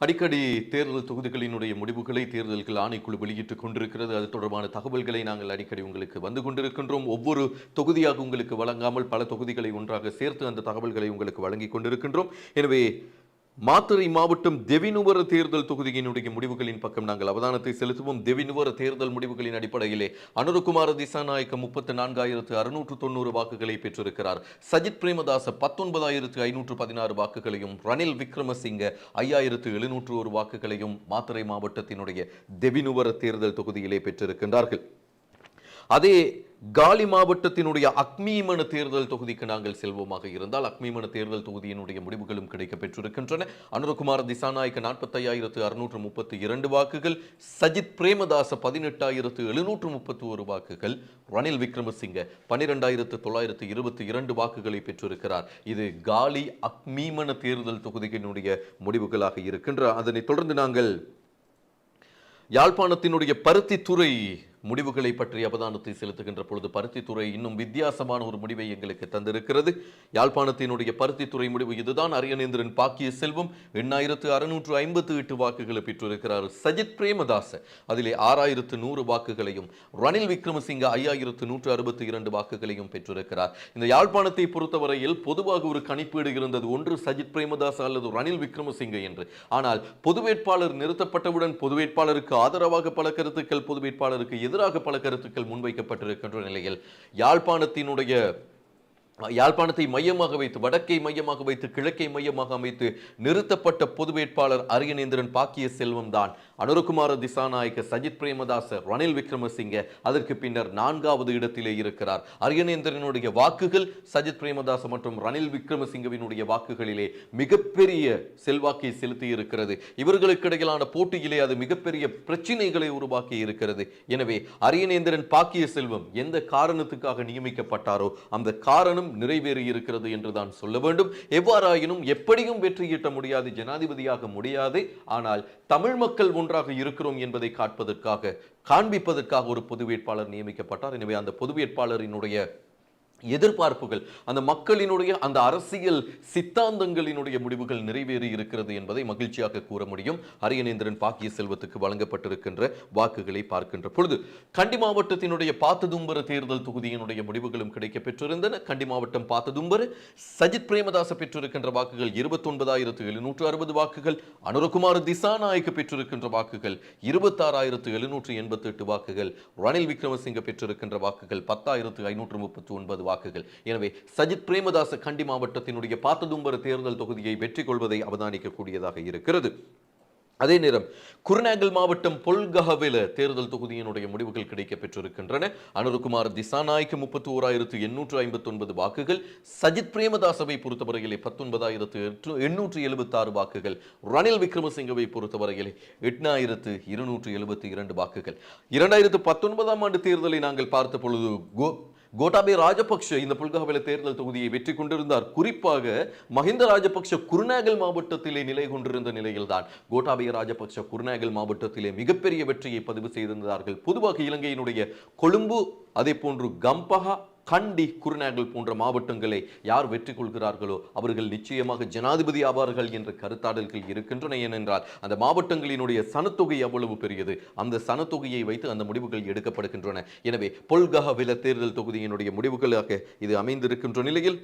அடிக்கடி தேர்தல் தொகுதிகளினுடைய முடிவுகளை தேர்தல்கள் ஆணைக்குழு வெளியிட்டுக் கொண்டிருக்கிறது. அது தொடர்பான தகவல்களை நாங்கள் அடிக்கடி உங்களுக்கு வந்து கொண்டிருக்கின்றோம். ஒவ்வொரு தொகுதியாக உங்களுக்கு வழங்காமல் பல தொகுதிகளை ஒன்றாக சேர்த்து அந்த தகவல்களை உங்களுக்கு வழங்கி கொண்டிருக்கின்றோம். எனவே மாத்திரை மாவட்டம் தெவினுவர தேர்தல் தொகுதியினுடைய முடிவுகளின் பக்கம் நாங்கள் அவதானத்தை செலுத்துவோம். தெவினுவர தேர்தல் முடிவுகளின் அடிப்படையிலே அனுரகுமார திசாநாயக்க முப்பத்தி நான்காயிரத்து அறுநூற்று தொண்ணூறு வாக்குகளை பெற்றிருக்கிறார். சஜித் பிரேமதாச பத்தொன்பதாயிரத்து ஐநூற்று பதினாறு வாக்குகளையும் ரணில் விக்ரமசிங்க ஐயாயிரத்து எழுநூற்று ஒரு வாக்குகளையும் மாத்திரை மாவட்டத்தினுடைய தெவினுவர தேர்தல் தொகுதியிலே பெற்றிருக்கின்றார்கள். அதே காலி மாவட்டத்தினுடைய அக்மீமன தேர்தல் தொகுதிக்கு நாங்கள் செல்வோமாக இருந்தால் அக்மீமன தேர்தல் தொகுதியினுடைய முடிவுகளும் கிடைக்க பெற்றிருக்கின்றன அனுரகுமார் திசாநாயக்க நாற்பத்தையாயிரத்து அறுநூற்று முப்பத்தி இரண்டு வாக்குகள் சஜித் பிரேமதாச பதினெட்டாயிரத்து எழுநூற்று முப்பத்தி ஒரு வாக்குகள் ரணில் விக்ரமசிங்க பன்னிரெண்டாயிரத்து தொள்ளாயிரத்து இருபத்தி இரண்டு வாக்குகளை பெற்றிருக்கிறார். இது காலி அக்மீமன தேர்தல் தொகுதியினுடைய முடிவுகளாக இருக்கின்ற அதனைத் தொடர்ந்து நாங்கள் யாழ்ப்பாணத்தினுடைய பருத்தித்துறை முடிவுகளை பற்றி அவதானத்தை செலுத்துகின்ற பொழுது பருத்தித்துறை இன்னும் வித்தியாசமான ஒரு முடிவை எங்களுக்கு தந்திருக்கிறது. யாழ்ப்பாணத்தினுடைய பருத்தித்துறை முடிவு இதுதான். அரியநேந்திரன் பாக்கிய செல்வம் எண்ணாயிரத்து அறுநூற்று ஐம்பத்து எட்டு வாக்குகளை பெற்றிருக்கிறார். சஜித் பிரேமதாச அதிலே ஆறாயிரத்து நூறு வாக்குகளையும் ரணில் விக்ரமசிங்க ஐயாயிரத்து நூற்று அறுபத்தி இரண்டு வாக்குகளையும் பெற்றிருக்கிறார். இந்த யாழ்ப்பாணத்தை பொறுத்தவரையில் பொதுவாக ஒரு கணிப்பீடு இருந்தது ஒன்று சஜித் பிரேமதாஸ் அல்லது ரணில் விக்ரமசிங்க என்று. ஆனால் பொது வேட்பாளர் நிறுத்தப்பட்டவுடன் பொது வேட்பாளருக்கு ஆதரவாக பல கருத்துக்கள் பொது வேட்பாளருக்கு எதிராக பல கருத்துக்கள் முன்வைக்கப்பட்டிருக்கின்ற நிலையில் யாழ்ப்பாணத்தினுடைய யாழ்ப்பாணத்தை மையமாக வைத்து வடக்கை மையமாக வைத்து கிழக்கை மையமாக அமைத்து நிறுத்தப்பட்ட பொது வேட்பாளர் அரியநேந்திரன் பாக்கிய செல்வம் தான். அனுரகுமார திசாநாயக்க சஜித் பிரேமதாச ரணில் விக்ரமசிங்க அதற்கு பின்னர் நான்காவது இடத்திலே இருக்கிறார். அரியநேந்திரனுடைய வாக்குகள் சஜித் பிரேமதாச மற்றும் ரணில் விக்ரமசிங்கவினுடைய வாக்குகளிலே மிகப்பெரிய செல்வாக்கை செலுத்தி இருக்கிறது இவர்களுக்கு இடையிலான போட்டியிலே அது மிகப்பெரிய பிரச்சினைகளை உருவாக்கி இருக்கிறது. எனவே அரியநேந்திரன் பாக்கிய செல்வம் எந்த காரணத்துக்காக நியமிக்கப்பட்டாரோ அந்த காரணம் நிறைவேறி இருக்கிறது என்று தான் சொல்ல வேண்டும். எவ்வாறாயினும் எப்படியும் வெற்றியீட்ட முடியாது ஜனாதிபதியாக முடியாது. ஆனால் தமிழ் மக்கள் ஒன்றாக இருக்கிறோம் என்பதை காட்பதற்காக காண்பிப்பதற்காக ஒரு பொது வேட்பாளர் நியமிக்கப்பட்டார். எனவே அந்த பொது வேட்பாளரினுடைய எதிர்பார்ப்புகள் அந்த மக்களினுடைய அந்த அரசியல் சித்தாந்தங்களினுடைய முடிவுகள் நிறைவேறி இருக்கிறது என்பதை மகிழ்ச்சியாக கூற முடியும். அரியநேந்திரன் பாக்கிய செல்வத்துக்கு வழங்கப்பட்டிருக்கின்ற வாக்குகளை பார்க்கின்ற பொழுது கண்டி மாவட்டத்தினுடைய பாத்ததும்பர தேர்தல் தொகுதியினுடைய முடிவுகளும் கிடைக்க பெற்றிருந்தன கண்டி மாவட்டம் பாத்ததும்பர சஜித் பிரேமதாச பெற்றிருக்கின்ற வாக்குகள் இருபத்தொன்பதாயிரத்து எழுநூற்று அறுபது வாக்குகள். அனுரகுமார் திசாநாயக்கு பெற்றிருக்கின்ற வாக்குகள் இருபத்தாறாயிரத்து எழுநூற்று எண்பத்தி எட்டு வாக்குகள். ரணில் விக்ரமசிங்க பெற்றிருக்கின்ற வாக்குகள் பத்தாயிரத்து ஐநூற்று முப்பத்தி ஒன்பது வாக்குகள். எனவே சஜித் பிரேமதாச கண்டி மாவட்டத்தினுடைய பாத்ததும்பர தேர்தல் தொகுதியை வெற்றி கொள்வதை அவதானிக்கக்கூடியதாக இருக்கிறது. அதே நேரம் குருநாகல் மாவட்டம் பொல்கஹவில தேர்தல் தொகுதியினுடைய முடிவுகள் கிடைக்க பெற்றிருக்கின்றன அனுருகுமார் திசாநாய்க்கு முப்பத்தி ஓராயிரத்து எண்ணூற்று ஐம்பத்தி ஒன்பது வாக்குகள். சஜித் பிரேமதாசவை பொறுத்தவரையிலே பத்தொன்பதாயிரத்து எட்டு எண்ணூற்று எழுபத்தாறு வாக்குகள். ரணில் விக்ரமசிங்கவை பொறுத்தவரையிலே எட்டாயிரத்து இருநூற்று எழுபத்தி இரண்டு வாக்குகள். இரண்டாயிரத்து பத்தொன்பதாம் ஆண்டு தேர்தலை நாங்கள் பார்த்த பொழுது கோ கோட்டாபே ராஜபக்ஷ இந்த புல்காவில தேர்தல் தொகுதியை வெற்றி கொண்டிருந்தார். குறிப்பாக மஹிந்த ராஜபக்ஷ குருநாகல் மாவட்டத்திலே நிலை கொண்டிருந்த நிலையில்தான். கோட்டாபே ராஜபக்ஷ குருநாகல் மாவட்டத்திலே மிகப்பெரிய வெற்றியை பதிவு செய்திருந்தார்கள். பொதுவாக இலங்கையினுடைய கொழும்பு அதே போன்று கம்பஹா கண்டி குருநாகல் போன்ற மாவட்டங்களை யார் வெற்றி கொள்கிறார்களோ அவர்கள் நிச்சயமாக ஜனாதிபதி ஆவார்கள் என்ற கருத்தாடல்கள் இருக்கின்றன ஏனென்றால் அந்த மாவட்டங்களினுடைய சனத்தொகை அவ்வளவு பெரியது. அந்த சனத்தொகையை வைத்து அந்த முடிவுகள் எடுக்கப்படுகின்றன. எனவே பொல்கஹவில தேர்தல் தொகுதியினுடைய முடிவுகளாக இது அமைந்திருக்கின்ற நிலையில்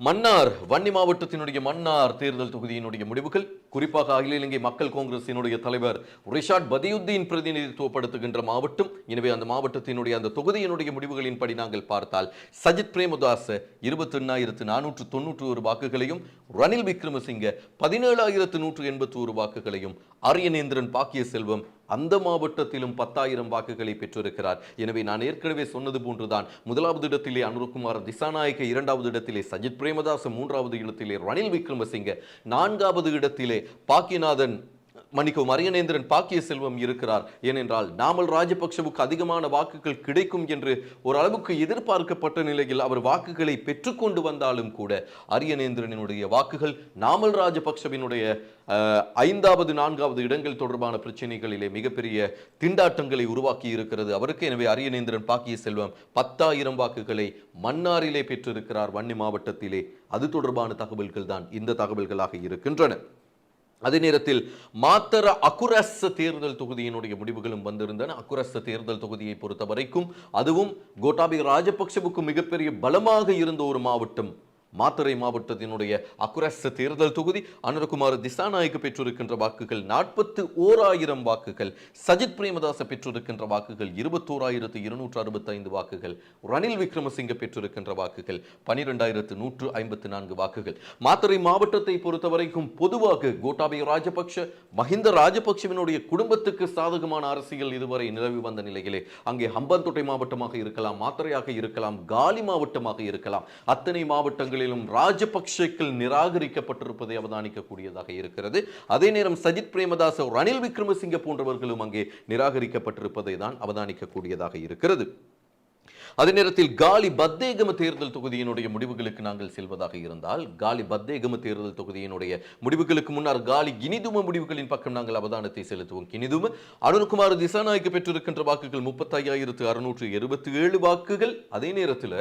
மன்னார் வன்னி மாவட்டத்தினுடைய மன்னார் தேர்தல் தொகுதியினுடைய முடிவுகள் குறிப்பாக அகில இலங்கை மக்கள் காங்கிரசினுடைய தலைவர் ரிஷாட் பதியுத்தீன் பிரதிநிதித்துவப்படுத்துகின்ற மாவட்டம். எனவே அந்த மாவட்டத்தினுடைய அந்த தொகுதியினுடைய முடிவுகளின்படி நாங்கள் பார்த்தால் சஜித் பிரேமதாஸ் இருபத்தி எண்ணாயிரத்து நானூற்று தொன்னூற்று ஒரு வாக்குகளையும் ரணில் விக்ரமசிங்க பதினேழாயிரத்து நூற்று எண்பத்தி ஒரு வாக்குகளையும் அரியநேந்திரன் பாக்கிய செல்வம் அந்த மாவட்டத்திலும் பத்தாயிரம் வாக்குகளை பெற்றிருக்கிறார். எனவே நான் ஏற்கனவே சொன்னது போன்றுதான் முதலாவது இடத்திலே அனுருகுமார் திசாநாயக்க இரண்டாவது இடத்திலே சஜித் பிரேமதாச மூன்றாவது இடத்திலே ரணில் விக்ரமசிங்க நான்காவது இடத்திலே பாக்கிநாதன் மன்னிக்கவும் அரியநேந்திரன் பாக்கிய செல்வம் இருக்கிறார். ஏனென்றால் நாமல் ராஜபக்சவுக்கு அதிகமான வாக்குகள் கிடைக்கும் என்று ஓரளவுக்கு எதிர்பார்க்கப்பட்ட நிலையில் அவர் வாக்குகளை பெற்றுக்கொண்டு வந்தாலும் கூட அரியநேந்திரனுடைய வாக்குகள் நாமல் ராஜபக்சவினுடைய ஐந்தாவது நான்காவது இடங்கள் தொடர்பான பிரச்சனைகளிலே மிகப்பெரிய திண்டாட்டங்களை உருவாக்கி இருக்கிறது. அவருக்கு எனவே அரியநேந்திரன் பாக்கிய செல்வம் பத்தாயிரம் வாக்குகளை மன்னாரிலே பெற்றிருக்கிறார் வன்னி மாவட்டத்திலே. அது தொடர்பான தகவல்கள் தான் இந்த தகவல்களாக இருக்கின்றன. அதே நேரத்தில் மாத்தர அக்குரஸ் தேர்தல் தொகுதியினுடைய முடிவுகளும் வந்திருந்தன. அக்குரஸ் தேர்தல் தொகுதியை பொறுத்த வரைக்கும் அதுவும் கோட்டாபி ராஜபக்சவுக்கு மிகப்பெரிய பலமாக இருந்த ஒரு மாவட்டம் மாத்தறை மாவட்டத்தினுடைய அக்குரஸ் தேர்தல் தொகுதி அனுரகுமார் திசாநாயக்கு பெற்றிருக்கின்ற வாக்குகள் நாற்பத்து ஓராயிரம் வாக்குகள் சஜித் பிரேமதாச பெற்றிருக்கின்ற வாக்குகள் இருபத்தோராயிரத்து இருநூற்று அறுபத்தைந்து வாக்குகள் ரணில் விக்ரமசிங்க பெற்றிருக்கின்ற வாக்குகள் பனிரெண்டாயிரத்து நூற்று ஐம்பத்து நான்கு வாக்குகள். மாத்தறை மாவட்டத்தை பொறுத்தவரைக்கும் பொதுவாக கோட்டாபய ராஜபக்ஷ மஹிந்த ராஜபக்ஷவினுடைய குடும்பத்துக்கு சாதகமான அரசியல் இதுவரை நிலவி வந்த நிலையிலே அங்கே ஹம்பாந்தோட்டை மாவட்டமாக இருக்கலாம் மாத்தறையாக இருக்கலாம் காலி மாவட்டமாக இருக்கலாம். அத்தனை மாவட்டங்களில் மாவட்டங்களிலும் ராஜபக்சேக்கள் நிராகரிக்கப்பட்டிருப்பதை அவதானிக்கக்கூடியதாக இருக்கிறது. அதே நேரம் சஜித் பிரேமதாச ரணில் விக்ரமசிங்க போன்றவர்களும் அங்கே நிராகரிக்கப்பட்டிருப்பதை தான் அவதானிக்கக்கூடியதாக இருக்கிறது. அதே நேரத்தில் காலி பத்தேகம தேர்தல் தொகுதியினுடைய முடிவுகளுக்கு நாங்கள் செல்வதாக இருந்தால் காலி பத்தேகம தேர்தல் தொகுதியினுடைய முடிவுகளுக்கு முன்னர் காலி கினிதும முடிவுகளின் பக்கம் நாங்கள் அவதானத்தை செலுத்துவோம். இனிதும அருண்குமார் திசாநாயக்கு பெற்றிருக்கின்ற வாக்குகள் முப்பத்தையாயிரத்து அறுநூற்று இருபத்தி ஏழு வாக்குகள். அதே நேரத்தில்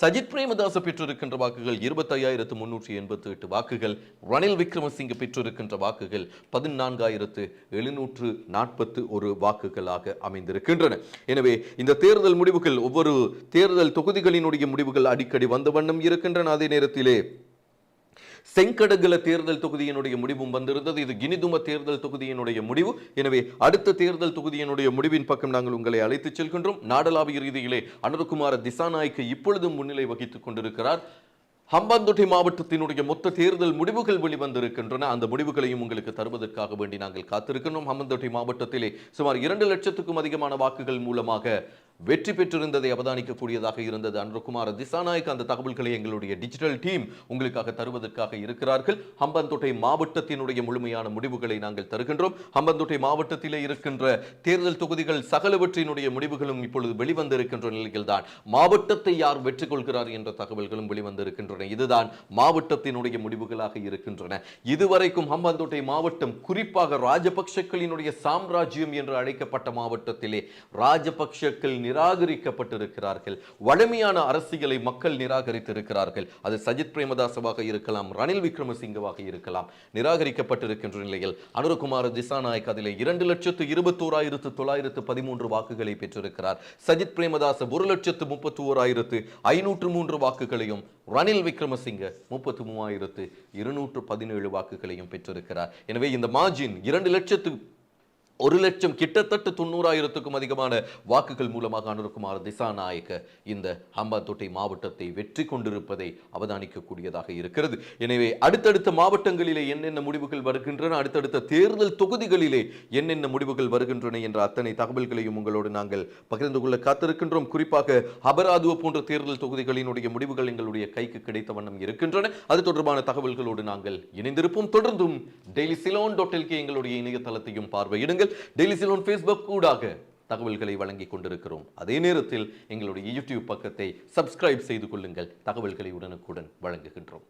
சஜித் பிரேமதாச பெற்றிருக்கின்ற வாக்குகள் இருபத்தையாயிரத்து முன்னூற்றி எண்பத்தி எட்டு வாக்குகள். ரணில் விக்ரமசிங்க பெற்றிருக்கின்ற வாக்குகள் பதினான்காயிரத்து எழுநூற்று நாற்பத்து ஒரு வாக்குகளாக அமைந்திருக்கின்றன. எனவே இந்த தேர்தல் முடிவுகள் ஒவ்வொரு தேர்தல் தொகுதிகளினுடைய முடிவுகள் அடிக்கடி வந்த வண்ணம் இருக்கின்றன. அதே நேரத்திலே செங்கடகல தேர்தல் தொகுதியினுடைய முடிவும் வந்திருந்தது. இது கினிதும தேர்தல் தொகுதியினுடைய முடிவு. எனவே அடுத்த தேர்தல் தொகுதியினுடைய முடிவின் பக்கம் நாங்கள் உங்களை அழைத்துச் செல்கின்றோம். நாடளாவிய ரீதியிலே அனுர்குமார திசாநாய்க்கு இப்பொழுதும் முன்னிலை வகித்துக் கொண்டிருக்கிறார். ஹம்பாந்தோட்டை மாவட்டத்தினுடைய மொத்த தேர்தல் முடிவுகள் வெளிவந்திருக்கின்றன. அந்த முடிவுகளையும் உங்களுக்கு தருவதற்காக வேண்டி நாங்கள் காத்திருக்கின்றோம். ஹம்பந்தோட்டை மாவட்டத்திலே சுமார் இரண்டு லட்சத்துக்கும் அதிகமான வாக்குகள் மூலமாக வெற்றி பெற்றிருந்ததை அவதானிக்கக்கூடியதாக இருந்தது. அனுரகுமார திசாநாயக் அந்த தகவல்களை எங்களுடைய டிஜிட்டல் டீம் உங்களுக்காக தருவதற்காக இருக்கிறார்கள். ஹம்பந்தோட்டை மாவட்டத்தினுடைய முழுமையான முடிவுகளை நாங்கள் தருகின்றோம். ஹம்பந்தோட்டை மாவட்டத்திலே இருக்கின்ற தேர்தல் தொகுதிகள் சகலவற்றினுடைய முடிவுகளும் இப்பொழுது வெளிவந்திருக்கின்ற நிலையில்தான். மாவட்டத்தை யார் வெற்றி கொள்கிறார் என்ற தகவல்களும் வெளிவந்திருக்கின்றன. இதுதான் மாவட்டத்தினுடைய முடிவுகளாக இருக்கின்றன. இதுவரைக்கும் ஹம்பாந்தோட்டை மாவட்டம் குறிப்பாக ராஜபக்சக்களினுடைய சாம்ராஜ்யம் என்று அழைக்கப்பட்ட மாவட்டத்திலே ராஜபக்சக்கள் நிராகரிக்கப்பட்டிருக்கிறார்கள். வலிமையான அரசியலை மக்கள் நிராகரித்திருக்கிறார்கள். அது சஜித் பிரேமதாசவாக இருக்கலாம் ரணில் விக்ரமசிங்கவாக இருக்கலாம். நிராகரிக்கப்பட்டிருக்கின்ற நிலையில் அனுரகுமார் திசாநாயக் அதில் இரண்டு லட்சத்து இருபத்தோராயிரத்து தொள்ளாயிரத்து பதிமூன்று வாக்குகளை பெற்றிருக்கிறார். சஜித் பிரேமதாச ஒரு லட்சத்து முப்பத்தி ஓராயிரத்து ஐநூற்று மூன்று வாக்குகளையும் ரணில் விக்ரமசிங்க முப்பத்தி மூவாயிரத்து இருநூற்று பதினேழு வாக்குகளையும் பெற்றிருக்கிறார். எனவே இந்த மார்ஜின் இரண்டு லட்சத்து ஒரு லட்சம் கிட்டத்தட்ட தொண்ணூறாயிரத்துக்கும் அதிகமான வாக்குகள் மூலமாக அனுருக்குமார் திசாநாயக்க இந்த ஹம்பாந்தோட்டை மாவட்டத்தை வெற்றி கொண்டிருப்பதை அவதானிக்கக்கூடியதாக இருக்கிறது. எனவே அடுத்தடுத்த மாவட்டங்களிலே என்னென்ன முடிவுகள் வருகின்றன அடுத்தடுத்த தேர்தல் தொகுதிகளிலே என்னென்ன முடிவுகள் வருகின்றன என்ற அத்தனை தகவல்களையும் உங்களோடு நாங்கள் பகிர்ந்து கொள்ள காத்திருக்கின்றோம். குறிப்பாக அபராதுவ போன்ற தேர்தல் தொகுதிகளினுடைய முடிவுகள் எங்களுடைய கைக்கு கிடைத்த வண்ணம் இருக்கின்றன. அது தொடர்பான தகவல்களோடு நாங்கள் இணைந்திருப்போம். தொடர்ந்தும் டெய்லி சிலோன் டோட்டல்கே எங்களுடைய இணையதளத்தையும் பார்வையிடுங்கள். டெய்லி சிலோன் ஃபேஸ்புக் கூடாக தகவல்களை வழங்கிக் கொண்டிருக்கிறோம். அதே நேரத்தில் எங்களுடைய யூடியூப் பக்கத்தை சப்ஸ்கிரைப் செய்து கொள்ளுங்கள். தகவல்களை உடனுக்குடன் வழங்குகின்றோம்.